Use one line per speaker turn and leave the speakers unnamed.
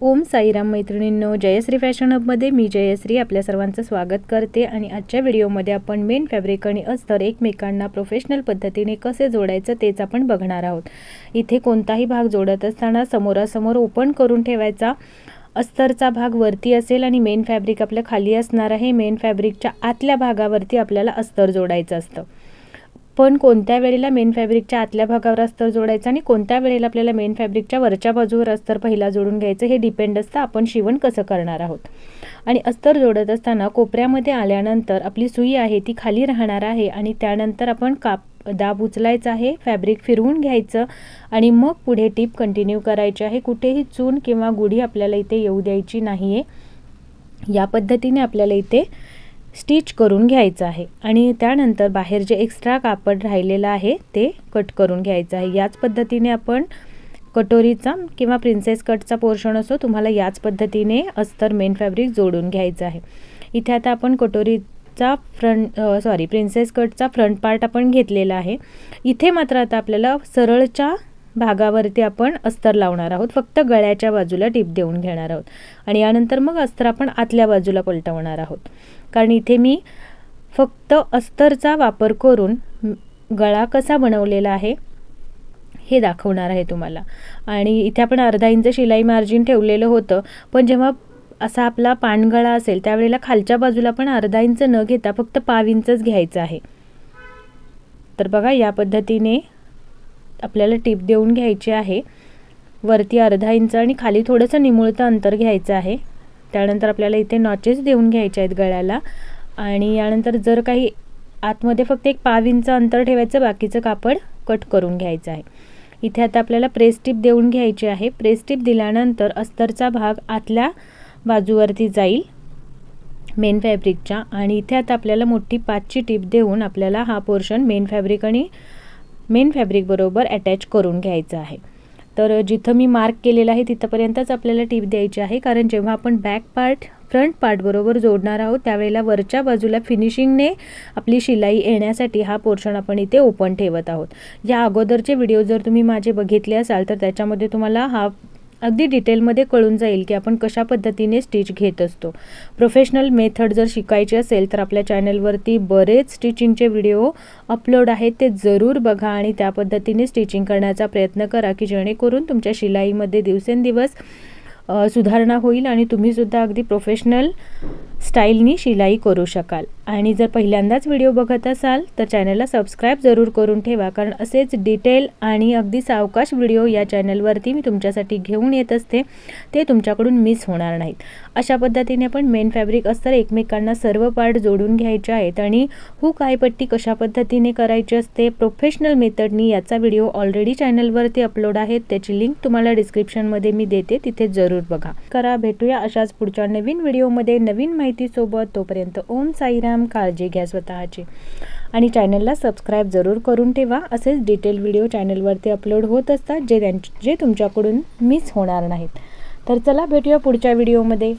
ओम साईराम मैत्रिणींनो जयश्री फॅशन हबमध्ये मी जयश्री आपल्या सर्वांचं स्वागत करते आणि आजच्या व्हिडिओमध्ये आपण मेन फॅब्रिक आणि अस्तर एकमेकांना प्रोफेशनल पद्धतीने कसे जोडायचं तेच आपण बघणार आहोत. इथे कोणताही भाग जोडत असताना समोरासमोर ओपन करून ठेवायचा. अस्तरचा भाग वरती असेल आणि मेन फॅब्रिक आपल्या खाली असणार आहे. मेन फॅब्रिकच्या आतल्या भागावरती आपल्याला अस्तर जोडायचं असतं. पण कोणत्या वेळेला मेन फॅब्रिकच्या आतल्या भागावर अस्तर जोडायचं आणि कोणत्या वेळेला आपल्याला मेन फॅब्रिकच्या वरच्या बाजूवर अस्तर पहिला जोडून घ्यायचं हे डिपेंड असतं आपण शिवण कसं करणार आहोत. आणि अस्तर जोडत असताना कोपऱ्यामध्ये आल्यानंतर आपली सुई आहे ती खाली राहणार आहे आणि त्यानंतर आपण काप दाब उचलायचा आहे फॅब्रिक फिरवून घ्यायचं आणि मग पुढे टीप कंटिन्यू करायची आहे. कुठेही चून किंवा गुढी आपल्याला इथे येऊ द्यायची नाही आहे या पद्धतीने आपल्याला इथे स्टिच करून घ्यायचं आहे. आणि त्यानंतर बाहेर जे एक्स्ट्रा कापड राहिलेलं आहे ते कट करून घ्यायचं आहे. याच पद्धतीने आपण कटोरीचा किंवा प्रिन्सेस कटचा पोर्शन असो तुम्हाला याच पद्धतीने अस्तर मेन फॅब्रिक जोडून घ्यायचं आहे. इथे आता आपण कटोरीचा फ्रंट सॉरी प्रिन्सेस कटचा फ्रंट पार्ट आपण घेतलेला आहे. इथे मात्र आता आपल्याला सरळच्या भागावरती आपण अस्तर लावणार आहोत. फक्त गळ्याच्या बाजूला टीप देऊन घेणार आहोत. आणि यानंतर मग अस्तर आपण आतल्या बाजूला पलटवणार आहोत. कारण इथे मी फक्त अस्तरचा वापर करून गळा कसा बनवलेला आहे हे दाखवणार आहे तुम्हाला. आणि इथे आपण अर्धा इंच शिलाई मार्जिन ठेवलेलं होतं. पण जेव्हा असा आपला पानगळा असेल त्यावेळेला खालच्या बाजूला पण अर्धा इंच न घेता फक्त पाव इंचच घ्यायचं आहे. तर बघा या पद्धतीने आपल्याला टीप देऊन घ्यायची आहे. वरती अर्धा इंच आणि खाली थोडंसं निमुळतं अंतर घ्यायचं आहे. त्यानंतर आपल्याला इथे नॉचेस देऊन घ्यायचे आहेत गळ्याला. आणि यानंतर जर काही आतमध्ये फक्त एक पाव इंच अंतर ठेवायचं बाकीचं कापड कट करून घ्यायचं आहे. इथे आता आपल्याला प्रेस टिप देऊन घ्यायची आहे. प्रेस टिप दिल्यानंतर अस्तरचा भाग आतल्या बाजूवरती जाईल मेन फॅब्रिकच्या. आणि इथे आता आपल्याला मोठी पाचची टीप देऊन आपल्याला हा पोर्शन मेन फॅब्रिक आणि मेन फॅब्रिकबरोबर अटॅच करून घ्यायचं आहे. तर जिथं मी मार्क केलेलं आहे तिथंपर्यंतच आपल्याला टीप द्यायची आहे. कारण जेव्हा आपण बॅक पार्ट फ्रंट पार्टबरोबर जोडणार आहोत त्यावेळेला वरच्या बाजूला फिनिशिंगने आपली शिलाई येण्यासाठी हा पोर्शन आपण इथे ओपन ठेवत आहोत. या अगोदरचे व्हिडिओ जर तुम्ही माझे बघितले असाल तर त्याच्यामध्ये तुम्हाला हा अगदी डिटेलमध्ये कळून जाईल की आपण कशा पद्धतीने स्टिच घेत असतो. प्रोफेशनल मेथड जर शिकायची असेल तर आपल्या चॅनलवरती बरेच स्टिचिंगचे व्हिडिओ अपलोड आहेत. ते जरूर बघा आणि त्या पद्धतीने स्टिचिंग करण्याचा प्रयत्न करा की जेणेकरून तुमच्या शिलाईमध्ये दिवसेंदिवस सुधारणा होईल आणि तुम्हीसुद्धा अगदी प्रोफेशनल स्टाईलनी शिलाई करू शकाल. आणि जर पहिल्यांदाच व्हिडिओ बघत असाल तर चॅनलला सबस्क्राईब जरूर करून ठेवा कारण असेच डिटेल आणि अगदी सावकाश व्हिडिओ या चॅनलवरती मी तुमच्यासाठी घेऊन येत असते. ते तुमच्याकडून मिस होणार नाहीत. अशा पद्धतीने आपण मेन फॅब्रिक असतं एकमेकांना सर्व पार्ट जोडून घ्यायचे आहेत आणि हुक आयपट्टी कशा पद्धतीने करायची असते प्रोफेशनल मेथडनी याचा व्हिडिओ ऑलरेडी चॅनलवरती अपलोड आहे. त्याची लिंक तुम्हाला डिस्क्रिप्शनमध्ये मी देते तिथे जरूर बघा. करा भेटूया अशाच पुढच्या नवीन व्हिडिओमध्ये नवीन माहितीसोबत. तोपर्यंत ओम साईराम काळजी घ्या स्वतःची. आणि चॅनलला सबस्क्राईब जरूर करून ठेवा. असेच डिटेल व्हिडिओ चॅनलवरती अपलोड होत असतात जे त्यांचे जे तुमच्याकडून मिस होणार नाहीत. तर चला भेटूया पुढच्या व्हिडिओमध्ये.